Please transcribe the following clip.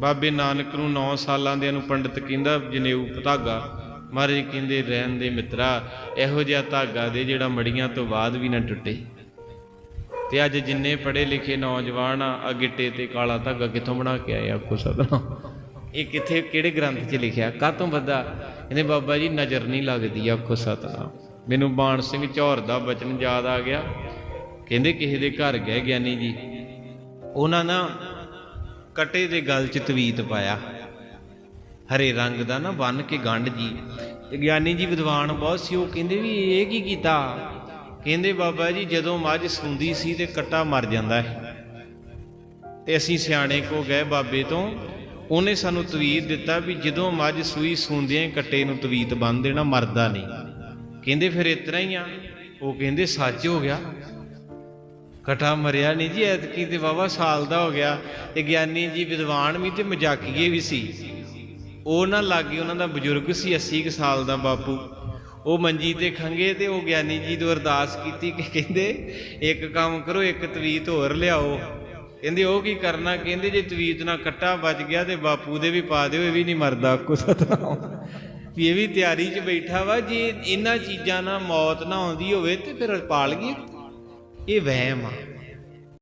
ਬਾਬੇ ਨਾਨਕ ਨੂੰ 9 ਸਾਲਾਂ ਦੇ ਨੂੰ ਪੰਡਤ ਕਹਿੰਦਾ ਜਨੇਊ ਧਾਗਾ। ਮਹਾਰਾਜ ਕਹਿੰਦੇ, ਰਹਿਣ ਦੇ ਮਿੱਤਰਾ, ਇਹੋ ਜਿਹਾ ਧਾਗਾ ਦੇ ਜਿਹੜਾ ਮੜੀਆਂ ਤੋਂ ਬਾਅਦ ਵੀ ਨਾ ਟੁੱਟੇ। ਤੇ ਅੱਜ ਜਿੰਨੇ ਪੜ੍ਹੇ ਲਿਖੇ ਨੌਜਵਾਨ ਆ, ਆਹ ਗਿੱਟੇ ਤੇ ਕਾਲਾ ਧਾਗਾ ਕਿੱਥੋਂ ਬਣਾ ਕੇ ਆਏ ਆਖੋ ਸਤਨਾਮ ਇਹ ਕਿੱਥੇ, ਕਿਹੜੇ ਗ੍ਰੰਥ 'ਚ ਲਿਖਿਆ? ਕਾਹਤੋਂ ਬੱਦਾ ਇਹਨੇ ਬਾਬਾ ਜੀ, ਨਜ਼ਰ ਨਹੀਂ ਲੱਗਦੀ ਆਖੋ ਸਤਨਾਮ। ਮੈਨੂੰ ਬਾਣ ਸਿੰਘ ਝੌਰ ਦਾ ਬਚਨ ਯਾਦ ਆ ਗਿਆ। ਕਹਿੰਦੇ, ਕਿਸੇ ਦੇ ਘਰ ਗਏ ਗਿਆਨੀ ਜੀ। ਉਹਨਾਂ ਨਾ ਕਟੇ ਦੇ ਗਲ 'ਚ ਤਵੀਤ ਪਾਇਆ। ਹਰੇ ਰੰਗ ਦਾ ਨਾ ਬੰਨ ਕੇ ਗੰਢ ਜੀ। ਗਿਆਨੀ ਜੀ ਵਿਦਵਾਨ ਬਹੁਤ ਸੀ, ਉਹ ਕਹਿੰਦੇ ਵੀ ਇਹ ਕੀ ਕੀਤਾ? ਕਹਿੰਦੇ ਬਾਬਾ ਜੀ, ਜਦੋਂ ਮੱਝ ਸੁੰਦੀ ਸੀ ਤੇ ਕੱਟਾ ਮਰ ਜਾਂਦਾ ਹੈ ਤੇ ਅਸੀਂ ਸਿਆਣੇ ਕੋ ਗਏ ਬਾਬੇ ਤੋਂ, ਉਹਨੇ ਸਾਨੂੰ ਤਵੀਤ ਦਿੱਤਾ ਵੀ ਜਦੋਂ ਮੱਝ ਸੂਈ ਸੁੰਦਿਆਂ ਕੱਟੇ ਨੂੰ ਤਵੀਤ ਬੰਨ ਦੇਣਾ, ਮਰਦਾ ਨਹੀਂ। ਕਹਿੰਦੇ ਫਿਰ ਇਤਨਾ ਹੀ ਆ। ਉਹ ਕਹਿੰਦੇ ਸੱਚ ਹੋ ਗਿਆ। ਕਟਾ ਮਰਿਆ ਨਹੀਂ ਜੀ, ਐਤਕੀ ਤੇ ਵਾਵਾ ਸਾਲ ਦਾ ਹੋ ਗਿਆ। ਤੇ ਗਿਆਨੀ ਜੀ ਵਿਦਵਾਨ ਵੀ ਤੇ ਮਜ਼ਾਕੀਏ ਵੀ ਸੀ। ਉਹ ਨਾ ਲਾਗੇ ਉਹਨਾਂ ਦਾ ਬਜ਼ੁਰਗ ਸੀ 80 ਕੁ ਸਾਲ ਦਾ ਬਾਪੂ। ਉਹ ਮੰਜੀ ਤੇ ਖੰਗੇ ਤੇ ਉਹ ਗਿਆਨੀ ਜੀ ਤੋਂ ਅਰਦਾਸ ਕੀਤੀ ਕਿ ਕਹਿੰਦੇ, ਇੱਕ ਕੰਮ ਕਰੋ, ਇੱਕ ਤਵੀਤ ਹੋਰ ਲਿਆਓ। ਕਹਿੰਦੇ, ਉਹ ਕੀ ਕਰਨਾ? ਕਹਿੰਦੇ, ਜੇ ਤਵੀਤ ਨਾਲ ਕੱਟਾ, ਵੱਜ ਗਿਆ ਤੇ ਬਾਪੂ ਦੇ ਵੀ ਪਾ ਦਿਓ, ਇਹ ਵੀ ਨਹੀਂ ਮਰਦਾ ਕੋ ਸਤਨਾਮ। ਵੀ ਇਹ ਵੀ ਤਿਆਰੀ 'ਚ ਬੈਠਾ ਵਾ, ਜੇ ਇਹਨਾਂ ਚੀਜ਼ਾਂ ਨਾਲ ਮੌਤ ਨਾ ਆਉਂਦੀ ਹੋਵੇ ਤੇ ਫਿਰ ਪਾਲ ਗਈ ਇਹ ਵਹਿਮ ਆ